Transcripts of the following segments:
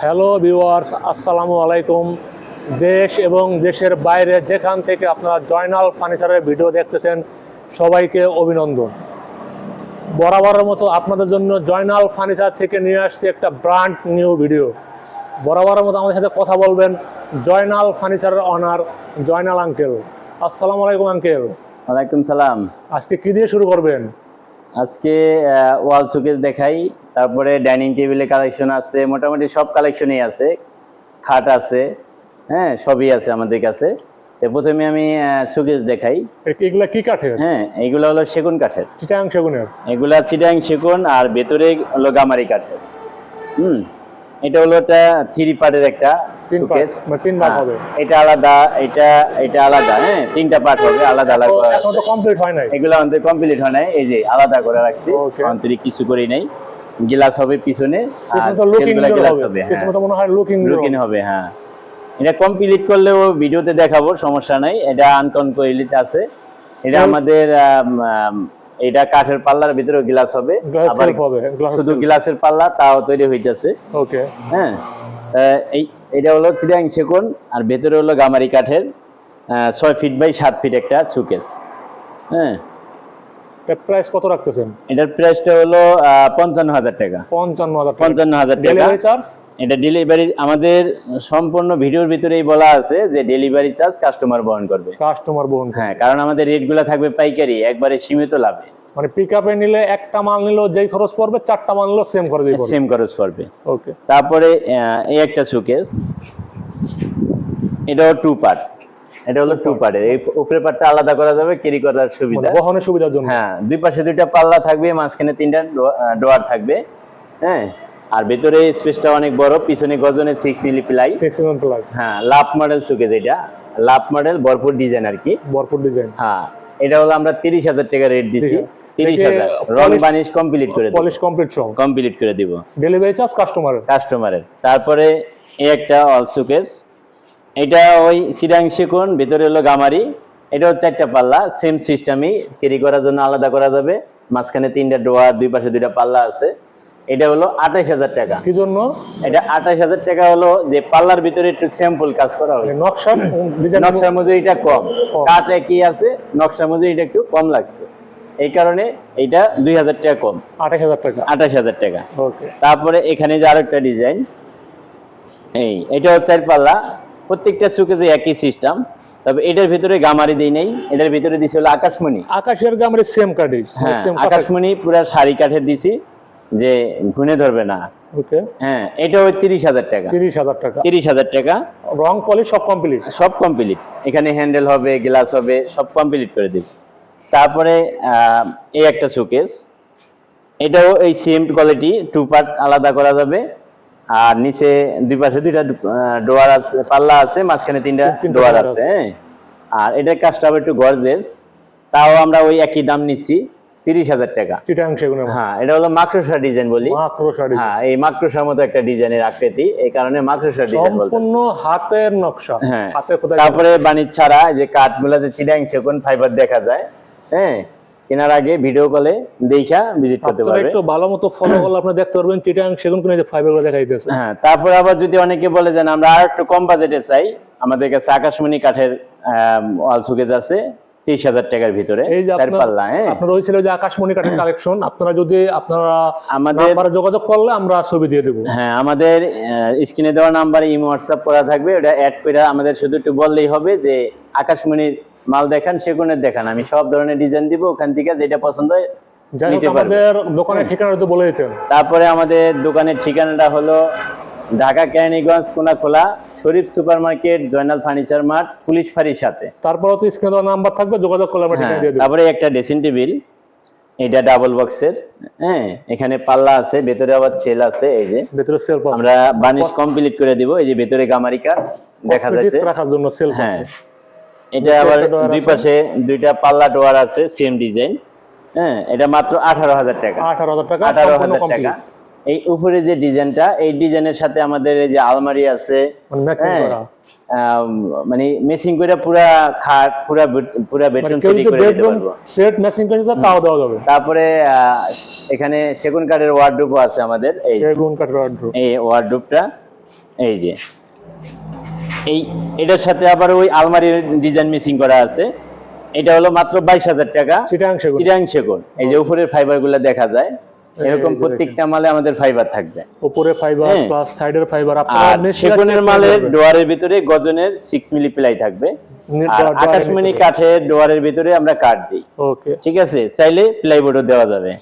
Hello viewers আসসালামু আলাইকুম। দেশ এবং দেশের বাইরে যেখান থেকে আপনারা জয়নাল ফার্নিচারের ভিডিও দেখতেছেন সবাইকে অভিনন্দন। বরাবরের মতো আপনাদের জন্য জয়নাল ফার্নিচার থেকে নিয়ে আসছে একটা ব্র্যান্ড নিউ ভিডিও বরাবরের মতো আমাদের সাথে কথা বলবেন জয়নাল ফার্নিচারের অনার জয়নাল আঙ্কেল আসসালামু আলাইকুম আঙ্কেল ওয়ালাইকুম সালাম। আজকে কী দিয়ে শুরু করবেন? আজকে ওয়াল শোকেস দেখাই তারপরে ডাইনিং টেবিলে কালেকশন আছে মোটামুটি সব কালেকশনই আছে খাট আছে হ্যাঁ সবই আছে আমাদের কাছে। প্রথমে আমি শোকেস দেখাই। এগুলা কি কাঠের? হ্যাঁ এগুলো হলো সেগুন কাঠের। চিটাং সেগুনের? এগুলা চিটাং সেগুন আর ভেতরে হলো গামারি কাঠের। হুম। এটা হলো থ্রি পার্টের একটা শোকেস তিন ভাগ হবে। এটা আলাদা এটা এটা আলাদা হ্যাঁ তিনটা পার্ট হবে আলাদা আলাদা এখন তো কমপ্লিট হয় নাই। এগুলো আমাদের কমপ্লিট হয় নাই এই যে আলাদা করে রাখছি। Okay. কিছু করি নাই। গ্লাস হবে পিছনে আর পিছনে তো লুকিং তেলগুলা গ্লাস হবে। হবে মনে হয় লুকিং লুকিং হবে। হ্যাঁ। এটা কমপ্লিট করলেও ভিডিওতে দেখাবো সমস্যা নাই। এটা আনকমপ্লিট আছে। এটা আমাদের আম, আম, এটা কাঠের পাল্লার ভিতরে গ্লাস হবে আবার হবে শুধু গ্লাসের পাল্লা তাও তৈরি হইতেছে। ওকে। হ্যাঁ এই এটা হলো চিটাং সেকুন আর ভেতরে হলো গামারি কাঠের ছয় ফিট বাই সাত ফিট একটা সুকেস হ্যাঁ প্রাইস কত রাখতেছেন? এটার প্রাইসটা হলো পঞ্চান্ন হাজার টাকা। পঞ্চান্ন হাজার পঞ্চান্ন হাজার টাকা। ডেলিভারি চার্জ এটা ডেলিভারি আমাদের সম্পূর্ণ ভিডিওর ভিতরেই বলা আছে যে ডেলিভারি চার্জ কাস্টমার বহন করবে। কাস্টমার বহন হ্যাঁ কারণ আমাদের রেটগুলো থাকবে পাইকারি একবারে সীমিত লাভে। মানে পিক আপে নিলে একটা মাল নিলেও যেই খরচ পড়বে চারটা মাল নিলেও সেম দিয়ে সেম খরচ পড়বে। ওকে তারপরে এই একটা সুকেস এটাও টু পার্ট এটা হলো টু পার্টের এই উপরে পার্টটা আলাদা করা যাবে ক্যারি করার সুবিধা। মানে বহনের সুবিধার জন্য। হ্যাঁ দুই পাশে দুইটা পাল্লা থাকবে মাঝখানে তিনটা ডোয়ার থাকবে হ্যাঁ? আর ভেতরে স্পেসটা অনেক বড় পিছনে গজনে six milli ply six M plug হ্যাঁ লাভ মডেল সুকেস এটা। লাভ মডেল ভরপুর ডিজাইন আর কি। ভরপুর ডিজাইন হ্যাঁ এটা হলো আমরা তিরিশ হাজার টাকা রেট দিছি। তিরিশ হাজার। রং বানিশ কমপ্লিট করে দেবো। পলিশ কমপ্লিট সহ। কমপ্লিট করে দিব। ডেলিভারি চার্জ কাস্টমারের কাস্টমারের তারপরে এই একটা অল সুকেস এটা ওই সিরাং শিকুন ভিতরে হলো গামারি। এটা হচ্ছে একটা পাল্লা সেম সিস্টেমই ক্যারি করার জন্য আলাদা করা যাবে। মাঝখানে তিনটা ডোয়ার দুই পাশে দুইটা পাল্লা আছে। এটা হলো আঠাশ হাজার টাকা। কি জন্য? এটা আঠাশ হাজার টাকা হলো যে পাল্লার ভিতরে একটু স্যাম্পল কাজ করা মানে হয়েছে। নকশা নকশা মজুরিটা কম। কম। কাঠ একই আছে নকশা মজুরিটা একটু কম লাগছে। এই কারণে এইটা দুই হাজার টাকা কম। আঠাশ হাজার টাকা। আঠাশ হাজার টাকা। তারপরে এখানে যে আরেকটা ডিজাইন এই এটা হচ্ছে পাল্লা। প্রত্যেকটা সুকেজে একই সিস্টেম তবে এটার ভিতরে গামারি দেই নাই এটার ভিতরে দিছি হলো আকাশমণি। আকাশের গামের সেম কাঠি হ্যাঁ আকাশমণি পুরা শাড়ি কাঠের দিছি যে ঘুনে ধরবে না। ওকে হ্যাঁ এটা ওই তিরিশ হাজার টাকা। তিরিশ হাজার টাকা। তিরিশ হাজার টাকা। রং পলিশ সব কমপ্লিট সব কমপ্লিট এখানে হ্যান্ডেল হবে গ্লাস হবে সব কমপ্লিট করে দিব। তারপরে এই একটা এটাও এই সেম কোয়ালিটি টু পার্ট আলাদা করা যাবে। আর নিচে দুই পাশে দুইটা ডোয়ার আছে পাল্লা আছে মাঝখানে তিনটা ডোয়ার আছে। হ্যাঁ? আর এটার কাজটা হবে একটু গর্জেস তাও আমরা ওই একই দাম নিচ্ছি তিরিশ হাজার টাকা। হ্যাঁ এটা হলো মাকড়সা ডিজাইন বলি। হ্যাঁ এই মাকড়সার মতো একটা ডিজাইনের আকৃতি। এই কারণে মাকড়সা ডিজাইন বলতে হাতের নকশা। হ্যাঁ। তারপরে বাণিজ্য ছাড়া যে কাঠগুলো যে চিডাং সেগুন ফাইবার দেখা যায় হ্যাঁ? কেনার আগে ভিডিও কলে দেখা ভিজিট করতে পারবে। একটু ভালো মতো ফলো করলে আপনি দেখতে পারবেন চিটাং সেগুন কোন যে ফাইবারগুলো দেখাইতেছে হ্যাঁ তারপরে আবার যদি অনেকে বলে যে আমরা আর একটু কম বাজেটে চাই। আমাদের কাছে আকাশমণি কাঠের ওয়াল সুকেজ আছে হাজার টাকার ভিতরে চার পাল্লা হ্যাঁ। আপনার হয়েছিল যে আকাশমণি কাঠের কালেকশন আপনারা যদি আপনারা আমাদের যোগাযোগ করলে আমরা ছবি দিয়ে দেবো। হ্যাঁ আমাদের স্ক্রিনে দেওয়া নাম্বারে ইমো হোয়াটসঅ্যাপ করা থাকবে ওটা অ্যাড করে আমাদের শুধু একটু বললেই হবে যে আকাশমণির মাল দেখান সেগুনের দেখান। আমি সব ধরনের ডিজাইন দিব ওখান থেকে যেটা পছন্দ হয় নিতে পারবে। দোকানের ঠিকানা তো বলে দিতেন। তারপরে আমাদের দোকানের ঠিকানাটা হলো Dhaka Keraniganj Konakhola Sharif super market Joynal furniture mart police ফাঁড়ির সাথে। তারপরেও তো স্ক্রিনে নাম্বার থাকবে যোগাযোগ করলে আমরা হ্যাঁ ঠিকানা দিয়ে দেবো। তারপরে একটা ড্রেসিং টেবিল এটা ডাবল বক্সের হ্যাঁ এখানে পাল্লা আছে ভেতরে আবার সেল আছে এই যে। ভেতরে সেলফ আমরা বানিশ কমপ্লিট করে দিব এই যে ভেতরে গামারিকা দেখা যাচ্ছে। রাখার জন্য সেলফ হ্যাঁ এটা আবার দুই পাশে দুইটা পাল্লা ডোয়ার আছে সেম ডিজাইন হ্যাঁ এটা মাত্র আঠারো হাজার টাকা। আঠারো হাজার টাকা আঠারো হাজার টাকা। এই উপরে যে ডিজাইনটা এই ডিজাইনের সাথে আমাদের এই যে আলমারি আছে মানে হ্যাঁ, করা। মানে মেসিং করে পুরা খাট পুরা পুরা মানে বেডরুম কেউ সেটি করে দিতে পারব। সেট ম্যাচিং করে তাও দেওয়া যাবে। তারপরে আহ, এখানে সেগুন কাঠের ওয়ার্ডরোবও আছে আমাদের এই সেগুন কাঠের wardrobe। এই ওয়ার্ডরোবটা এই যে। এই এটার সাথে আবার ওই আলমারির ডিজাইন মিসিং করা আছে। এটা হলো মাত্র বাইশ হাজার টাকা। চিটাং সেগুন। চিরাং শেকড় এই যে উপরের ফাইবারগুলা দেখা যায়। এরকম প্রত্যেকটা মালে আমাদের ফাইবার থাকবে। উপরে ফাইবার হ্যাঁ। প্লাস সাইডের ফাইবার। আর সেগুনের মালের ডোয়ারের ভিতরে গজনের মিলি প্লাই থাকবে। আর আকাশমণি কাঠের ডোয়ারের ভিতরে আমরা কাঠ দিই। ওকে। ঠিক আছে? চাইলে প্লাইবোর্ডও দেওয়া যাবে।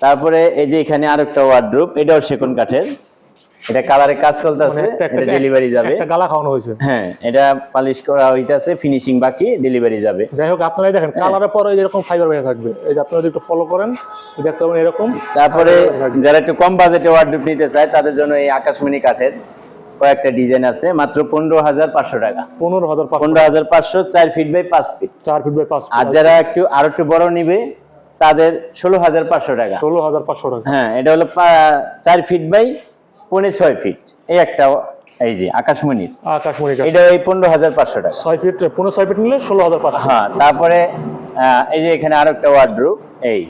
তারপরে এই যে এখানে আরেকটা ওয়ার্ড্রোপ এটাও সেগুন কাঠের। এটা কালারে কাজ চলতেছে এটা ডেলিভারি যাবে। মানে একটা গালা খাওয়ানো হয়েছে। হ্যাঁ এটা পালিশ করা হইতাছে ফিনিশিং বাকি ডেলিভারি যাবে। যাই হোক আপনারাই দেখেন হ্যাঁ। কালারের পরে এরকম ফাইবার হয়ে থাকবে। এই যে আপনারা যদি একটু ফলো করেন দেখতে পাবেন এরকম। তারপরে যারা একটু কম বাজেটে ওয়ার্ড্রোপ নিতে চায় তাদের জন্য এই আকাশমণি কাঠের কয়েকটা ডিজাইন আছে মাত্র পনেরো হাজার পাঁচশো টাকা। পনেরো হাজার পনেরো হাজার পাঁচশো চার ফিট বাই পাঁচ ফিট চার ফিট বাই পাঁচ আর যারা একটু আরও একটু বড় নিবে তাদের ষোলো হাজার পাঁচশো টাকা। ষোলো হাজার পাঁচশো টাকা। হ্যাঁ এটা হলো চার ফিট বাই পৌনে ছয় ফিট এই একটা এই যে আকাশমণির। আকাশমণি কাঠ এটা এই পনেরো হাজার পাঁচশো টাকা। ছয় ফিট পনেরো ছয় ফিট নিলে ষোলো হাজার পাঁচশো। হ্যাঁ তারপরে এই যে এখানে আরও একটা ওয়ার্ড্রোপ এই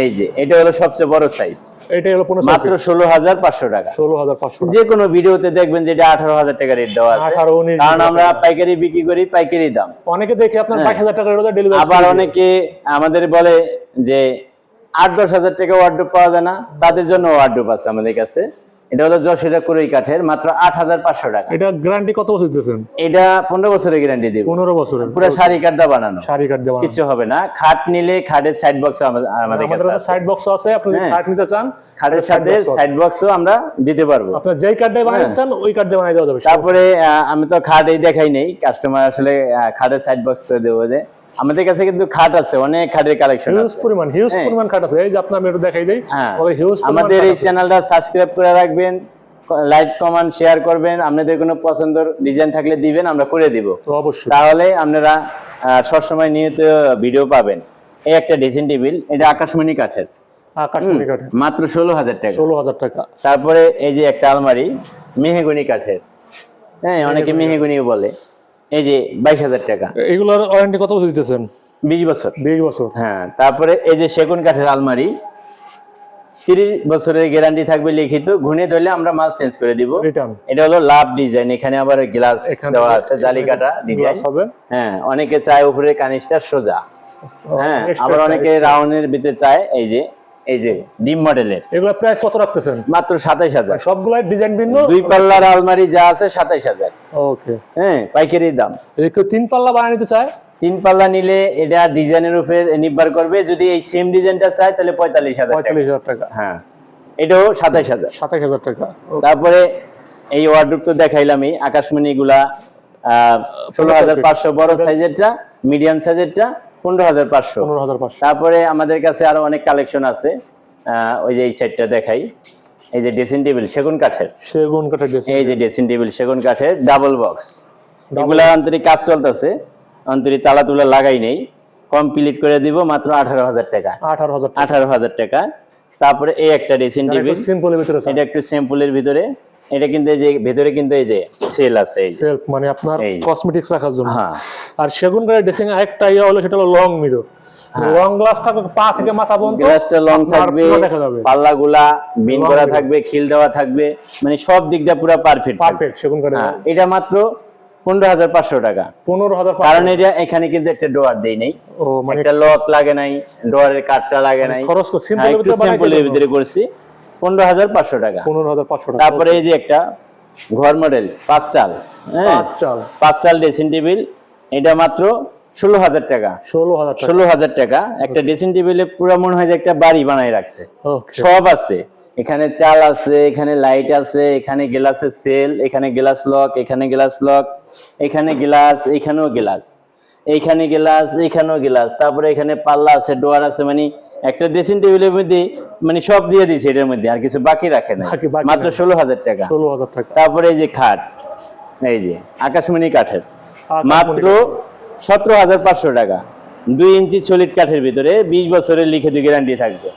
এই যে এটা হলো সবচেয়ে বড় সাইজ এটাই হলো মাত্র ষোলো হাজার পাঁচশো টাকা। ষোলো হাজার পাঁচশো যে কোনো ভিডিওতে দেখবেন যে এটা আঠারো হাজার টাকা রেট দেওয়া আছে। কারণ আমরা পাইকারি বিক্রি করি পাইকারি দাম। অনেকে দেখে আপনার হ্যাঁ। বাইশ হাজার টাকা আবার অনেকে আমাদের বলে যে আট দশ হাজার টাকা ওয়ার্ড্রোপ পাওয়া যায় না। তাদের জন্য ওয়ার্ড্রোপ আছে আমাদের কাছে। এটা হলো কাঠের মাত্র আট হাজার পাঁচশো টাকা। এটা গ্যারান্টি কত বছর এটা পনেরো বছরের গ্যারান্টি দিব। পনেরো বছরের। পুরো শাড়ি বানানো। শাড়ি কাঠ দেওয়া কিছু হবে না। খাট নিলে খাটের সাইড বক্স আমাদের কাছে সাইড বক্স আছে। আপনি হ্যাঁ। নিতে চান খাটের সাথে সাইড বক্সও আমরা দিতে পারব। আপনার যেই কাঠ দিয়ে বানাতে হ্যাঁ। চান ওই কাঠ দিয়ে বানাই দেওয়া যাবে। তারপরে আমি তো খাট এই দেখাই নেই। কাস্টমার আসলে খাটের সাইড বক্স দেবো যে। আমাদের কাছে কিন্তু খাট আছে অনেক খাটের কালেকশন হিউজ পরিমাণ হিউজ হ্যাঁ। পরিমাণ কাঠ আছে। এই যে আপনার আমি একটু দেখাই দিই হ্যাঁ। হিউজ আমাদের এই চ্যানেলটা সাবস্ক্রাইব করে রাখবেন লাইক কমেন্ট শেয়ার করবেন। আপনাদের কোনো পছন্দের ডিজাইন থাকলে দিবেন আমরা করে দিব। অবশ্যই। তাহলে আপনারা সবসময় নিয়মিত ভিডিও পাবেন। এই একটা ড্রেসিং টেবিল এটা আকাশমণি কাঠের। আকাশমণি কাঠে মাত্র ষোলো হাজার টাকা। ষোলো হাজার টাকা। তারপরে এই যে একটা আলমারি মেহেগুনি কাঠের। হ্যাঁ অনেকে মেহেগুনিও বলে। এই যে বাইশ হাজার টাকা। এগুলোর ওয়ারেন্টি কত বছর দিতেছেন? বিশ বছর। বিশ বছর। হ্যাঁ তারপরে এই যে সেগুন কাঠের আলমারি তিরিশ বছরের গ্যারান্টি থাকবে লিখিত ঘুনে ধরলে আমরা মাল চেঞ্জ করে দিব। এটা হলো লাভ ডিজাইন এখানে আবার গ্লাস দেওয়া আছে জালি কাটা ডিজাইন হবে। হ্যাঁ অনেকে চায় উপরে কানিসটা সোজা। হ্যাঁ আবার অনেকে রাউন্ডের ভিতরে চায় এই যে এই যে ডিম মডেলের। এগুলো প্রাইস কত রাখতেছেন? মাত্র সবগুলাই ডিজাইন ভিন্ন? দুই পাল্লার আলমারি যা আছে সাতাইশ হাজার। ওকে। হ্যাঁ পাইকারি দাম। যদি কেউ তিন পাল্লা বানিয়ে নিতে চায়? তিন পাল্লা নিলে এটা ডিজাইনের উপরে নির্ভর করবে। যদি এই সেম ডিজাইনটা চায় তাহলে পঁয়তাল্লিশ হাজার টাকা। পঁয়তাল্লিশ হাজার টাকা। হ্যাঁ এটাও সাতাইশ হাজার। সাতাশ হাজার টাকা। তারপরে এই ওয়ার্ডরোব তো দেখাইলামই আকাশমণি গুলা ষোলো হাজার পাঁচশো বড় সাইজেরটা মিডিয়াম সাইজেরটা পনেরো হাজার পাঁচশো। পনেরো হাজার পাঁচশো। তারপরে আমাদের কাছে আরও অনেক কালেকশন আছে। ওই যে এই সেটটা দেখাই। এই যে ড্রেসিং টেবিল সেগুন কাঠের। সেগুন কাঠের এই যে ড্রেসিং টেবিল সেগুন কাঠের ডাবল বক্স। এগুলা আন্তরিক কাজ চলতেছে। আন্তরিক তালা তুলা লাগাই নেই। কমপ্লিট করে দিব মাত্র আঠারো হাজার টাকা। আঠারো হাজার টাকা। আঠারো হাজার টাকা। তারপরে এই একটা ড্রেসিং টেবিল। সিম্পলের ভিতরে এটা একটু স্যাম্পলের ভিতরে। এটা কিন্তু এই যে ভেতরে কিন্তু এই যে সেল আছে এই যে। সেলফ মানে আপনার কসমেটিক্স রাখার জন্য। হ্যাঁ। আর সেগুন কাঠের ড্রেসিং আরেকটা ইয়ে হলো সেটা হলো লং মিরো লং গ্লাস থাকবে পা থেকে মাথা পর্যন্ত গ্লাসটা লং থাকবে পুরো দেখা যাবে। পাল্লা গুলা বিন করা থাকবে খিল দেওয়া থাকবে মানে সব দিক দিয়ে পুরো পারফেক্ট পারফেক্ট সেগুন কাঠের হ্যাঁ এটা মাত্র পনেরো হাজার পাঁচশো টাকা। পনেরো হাজার কারণ এটা এখানে কিন্তু একটা ডোয়ার দেই নেই। মানে একটা লক লাগে নাই ডোয়ারের কাঠটা লাগে নাই। খরচ হ্যাঁ, সিম্পলের সিম্পলের ভিতরে করছি। পনেরো হাজার পাঁচশো টাকা। পনেরো হাজার পাঁচশো টাকা। তারপরে এই যে একটা ঘর মডেল পাঁচ চাল হ্যাঁ? পাঁচ চাল। ড্রেসিং টেবিল এটা মাত্র ষোলো হাজার টাকা। ষোলো হাজার ষোলো হাজার টাকা। একটা ড্রেসিং টেবিলে পুরো মনে হয় যে একটা বাড়ি বানাই রাখছে। সব আছে। এখানে চাল আছে এখানে লাইট আছে এখানে গ্লাসের সেল এখানে গ্লাস লক এখানে গ্লাস লক এখানে গ্লাস এখানেও গ্লাস এইখানে গ্লাস এখানেও গ্লাস তারপরে এখানে পাল্লা আছে ডোয়ার আছে মানে একটা ড্রেসিং টেবিলের মধ্যে মানে সব দিয়ে দিয়েছে এটার মধ্যে আর কিছু বাকি রাখে না মাত্র ষোলো হাজার টাকা। ষোলো হাজার টাকা। তারপরে এই যে খাট এই যে আকাশমণি কাঠের। মাত্র সতেরো হাজার পাঁচশো টাকা। দুই ইঞ্চি সলিড কাঠের ভিতরে বিশ বছরের লিখে লিখিত গ্যারান্টি থাকবে।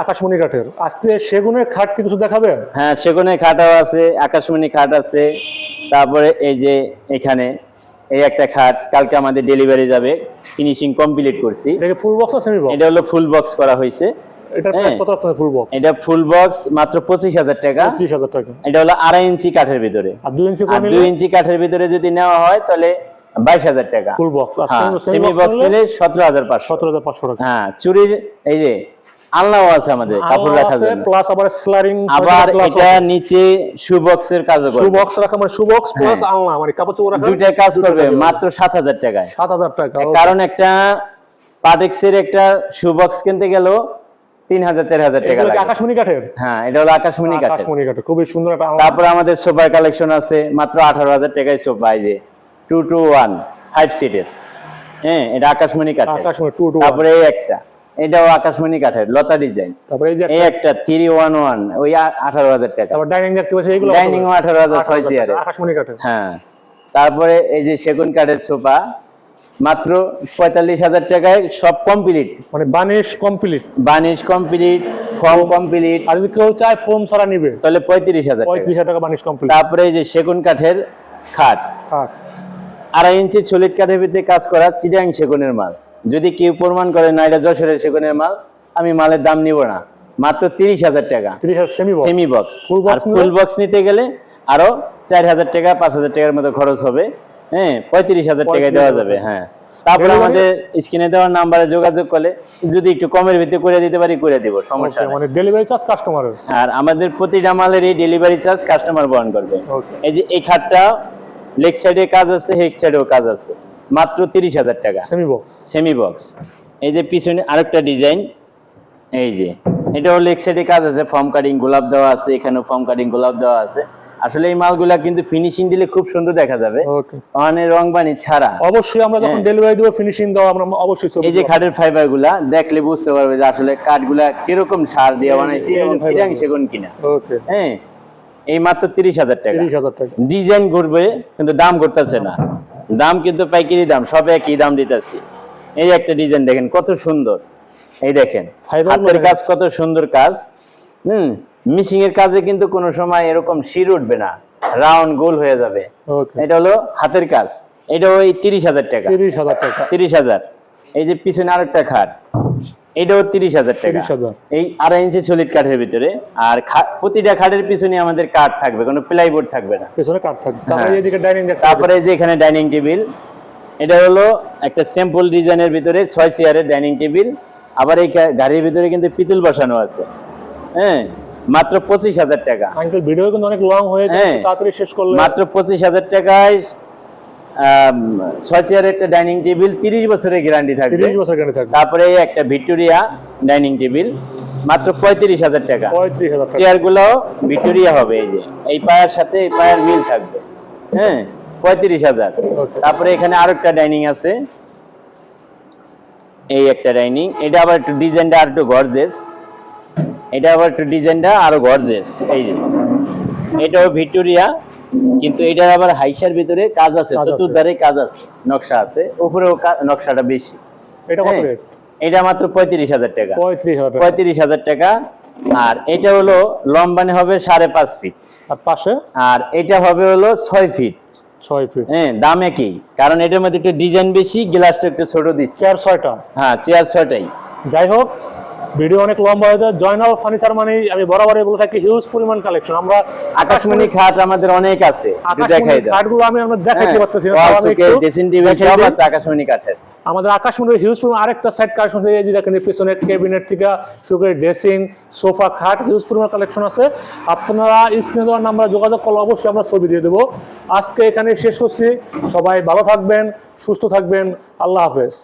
আকাশমণি কাঠের। আজকে সেগুনের খাট কি কিছু দেখাবে? হ্যাঁ সেগুনের খাটাও আছে আকাশমণি খাট আছে তারপরে এই যে এখানে এই একটা খাট কালকে আমাদের ডেলিভারি যাবে। ফিনিশিং কমপ্লিট করছি। এটাকে ফুল বক্স সেমি বক্স এটা হলো ফুল বক্স করা হয়েছে। হ্যাঁ। প্রাইস কত রাখছেন ফুল বক্স এটা ফুল বক্স মাত্র পঁচিশ হাজার টাকা। এটা হলো আড়াই ইঞ্চি কাঠের ভিতরে। আর ইঞ্চি কাঠের ভিতরে যদি নেওয়া হয় তাহলে বাইশ হাজার টাকা। ফুল বক্স সেমি বক্স নিলে? টাকা। হ্যাঁ চুরির এই যে আলনাও আছে আমাদের কাপড় রাখার জন্য। প্লাস আবার স্লারিং আবার এটা নিচে শু বক্সের কাজও শু বক্স রাখা মানে শু বক্স প্লাস আলনা মানে কাপড় চোপড় রাখা দুইটা কাজ করবে মাত্র সাত হাজার টাকায়। সাত হাজার টাকা কারণ একটা পাটেক্সের একটা শু বক্স কিনতে গেলেও তিন হাজার চার হাজার টাকা লাগে। আকাশমণি কাঠের? হ্যাঁ এটা হলো আকাশমণি কাঠের। আকাশমণি কাঠের খুবই সুন্দর একটা তারপরে আমাদের সোফার কালেকশন আছে মাত্র আঠারো হাজার টাকায় সোফা এই যে টু টু ওয়ান ফাইভ সিটের হ্যাঁ এটা আকাশমণি কাঠের। আকাশমণি টু টু তারপরে এই একটা। এটাও আকাশমণি কাঠের লতা ডিজাইন। তারপরে এই যে একটা থ্রি ওয়ান ওয়ান ওই আঠারো হাজার টাকা। ডাইনিং দেখতে পাচ্ছি এগুলো ডাইনিং আঠারো হাজার ছয় চেয়ারে আকাশমণি কাঠের। হ্যাঁ। তারপরে এই যে সেগুন কাঠের সোফা মাত্র পঁয়তাল্লিশ হাজার টাকায় সব কমপ্লিট মানে varnish complete varnish complete form complete আর যদি কেউ চায় ফোম ছাড়া নিবে তাহলে পঁয়ত্রিশ হাজার পঁয়ত্রিশ হাজার টাকা বানিশ কমপ্লিট তারপরে এই যে সেগুন কাঠের খাট। আড়াই ইঞ্চি সলিড কাঠের ভিতরে কাজ করা চিটাং সেগুনের মাল। যদি কেউ প্রমাণ করে না এটা যশোরের সেগুনের মাল আমি মালের দাম নিব না। মাত্র তিরিশ হাজার টাকা। সেমি বক্স আর ফুল বক্স নিতে গেলে আরও চার হাজার টাকা পাঁচ হাজার টাকার মতো খরচ হবে। হ্যাঁ পঁয়ত্রিশ হাজার টাকায় দেওয়া যাবে হ্যাঁ। তারপরে আমাদের স্ক্রিনে দেওয়ার নাম্বারে যোগাযোগ করলে যদি একটু কমের ভিতরে করে দিতে পারি করে দিব সমস্যা মানে ডেলিভারি চার্জ কাস্টমারের আর আমাদের প্রতিটা মালেরই ডেলিভারি চার্জ কাস্টমার বহন করবে। এই যে এই খাটটা লেগ সাইডে কাজ আছে হেড সাইডেও কাজ আছে। মাত্র তিরিশ হাজার টাকা। সেমি বক্স সেমি বক্স এই যে পিছনে আরেকটা ডিজাইন এই যে এটাও লেগ সাইডে কাজ আছে ফর্ম কাটিং গোলাপ দেওয়া আছে এখানেও ফর্ম কাটিং গোলাপ দেওয়া আছে। আসলে এই মালগুলা কিন্তু ফিনিশিং দিলে খুব সুন্দর দেখা যাবে। ওকে মানে রং বানি ছাড়া। অবশ্যই আমরা যখন হ্যাঁ। ডেলিভারি দেবো ফিনিশিং দাও আমরা অবশ্যই এই যে। খাটের ফাইবারগুলা দেখলে বুঝতে পারবে যে আসলে কাঠগুলা কীরকম সার দিয়ে বানাইছি এবং চিরাং সেগুন কিনা। ওকে হ্যাঁ এই মাত্র তিরিশ হাজার টাকা। তিরিশ হাজার টাকা। ডিজাইন করবে কিন্তু দাম করতেছে না। দাম কিন্তু পাইকারি দাম সব একই দাম দিতেছি। এই একটা ডিজাইন দেখেন কত সুন্দর। এই দেখেন হাতের কাজ কত সুন্দর কাজ। হুম মিশিং এর কাজে কিন্তু কোনো সময় এরকম শির উঠবে না রাউন্ড গোল হয়ে যাবে। এটা হলো হাতের কাজ। এটা ওই তিরিশ হাজার টাকা। তিরিশ হাজার টাকা। তিরিশ হাজার। এই যে পিছনে আরেকটা খাট এটাও তিরিশ হাজার টাকা। এই আড়াই ইঞ্চি সলিড কাঠের ভিতরে। আর প্রতিটা খাটের পিছনে আমাদের কাঠ থাকবে কোনো প্লাইবোর্ড থাকবে না। পেছনে কাঠ থাকবে। তারপরে হ্যাঁ। তারপরে যে এখানে ডাইনিং টেবিল এটা হলো একটা সিম্পল ডিজাইনের ভিতরে ছয় চেয়ারের ডাইনিং টেবিল আবার এই গাড়ির ভিতরে কিন্তু পিতল বসানো আছে। হ্যাঁ মাত্র পঁচিশ হাজার টাকা। আঙ্কেল ভিডিও কিন্তু অনেক লং হয়ে যায় হ্যাঁ। তাড়াতাড়ি শেষ করলে মাত্র পঁচিশ হাজার টাকায় ছয় চেয়ারের একটা ডাইনিং টেবিল তিরিশ বছরের গ্যারান্টি থাকবে। তিরিশ বছর কেন থাকবে। তারপরে একটা ভিক্টোরিয়া ডাইনিং টেবিল মাত্র পঁয়ত্রিশ হাজার টাকা। পঁয়ত্রিশ হাজার চেয়ারগুলো ভিক্টোরিয়া হবে এই যে। এই পায়ের সাথে এই পায়ের মিল থাকবে। হ্যাঁ পঁয়ত্রিশ হাজার। তারপরে এখানে আরও একটা ডাইনিং আছে। এই একটা ডাইনিং এটা আবার একটু ডিজাইনটা আর একটু গর্জেস এটা আবার একটু ডিজাইনটা আরও গর্জেস এই যে। এটাও ভিক্টোরিয়া কিন্তু এটার আবার হাইসার ভিতরে কাজ আছে। চতুর্ধারে কাজ আছে নকশা আছে উপরেও নকশাটা বেশি। এটা কত হ্যাঁ, রেট? এটা মাত্র পঁয়ত্রিশ হাজার টাকা। পঁয়ত্রিশ হাজার টাকা। আর এটা হলো লম্বানে হবে সাড়ে পাঁচ ফিট আর পাশে? আর এটা হবে হলো ছয় ফিট ছয় ফিট হ্যাঁ দাম একই। কারণ এটার মধ্যে একটু ডিজাইন বেশি গ্লাসটা একটু ছোট দিচ্ছে। চেয়ার ছয়টা। হ্যাঁ চেয়ার ছয়টাই। যাই হোক ভিডিও অনেক লম্বা হয়ে যায়। জয়নাল ফার্নিচার মানে আমি বরাবরই বলে থাকি হিউজ পরিমাণ কালেকশন আমরা আকাশমণি খাট আমাদের অনেক আছে দেখাই দাও কাঠগুলো আমি আমরা দেখাতে হ্যাঁ, পারতেছি dressing table সব আছে আকাশমণি কাঠের। আমাদের আকাশমণির হিউজ পরিমাণ আরেকটা সাইড কালেকশন এই যে দেখেন পিছনে ক্যাবিনেট থেকে করে ড্রেসিং সোফা খাট হিউজ পরিমাণ কালেকশন আছে। আপনারা স্ক্রিনে দেওয়ার নাম্বারে যোগাযোগ করলে অবশ্যই আমরা ছবি দিয়ে দেবো। আজকে এখানে শেষ করছি। সবাই ভালো থাকবেন সুস্থ থাকবেন। আল্লাহ হাফেজ।